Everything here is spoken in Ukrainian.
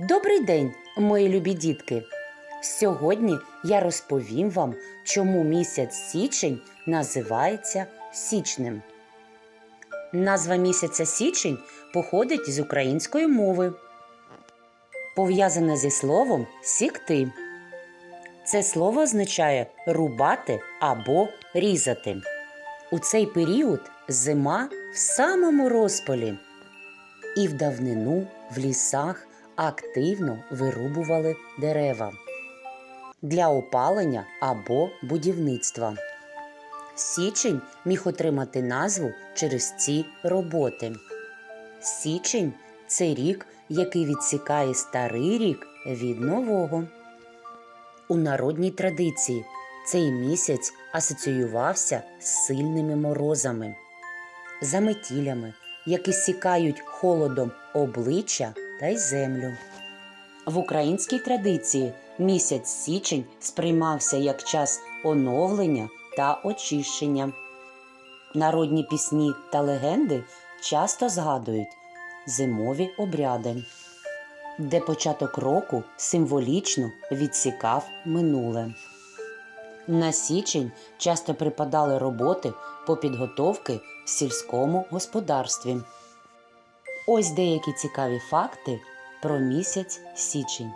Добрий день, мої любі дітки! Сьогодні я розповім вам, чому місяць січень називається січнем. Назва місяця січень походить з української мови, пов'язане зі словом сікти. Це слово означає рубати або різати. У цей період зима в самому розпалі, і в давнину в лісах активно вирубували дерева для опалення або будівництва. Січень міг отримати назву через ці роботи. Січень це рік, який відсікає старий рік від нового. У народній традиції цей місяць асоціювався з сильними морозами, заметілями, які сікають холодом обличчя та й землю. В українській традиції місяць січень сприймався як час оновлення та очищення. Народні пісні та легенди часто згадують зимові обряди, де початок року символічно відсікав минуле. На січень часто припадали роботи по підготовки в сільському господарстві. Ось деякі цікаві факти про місяць січень.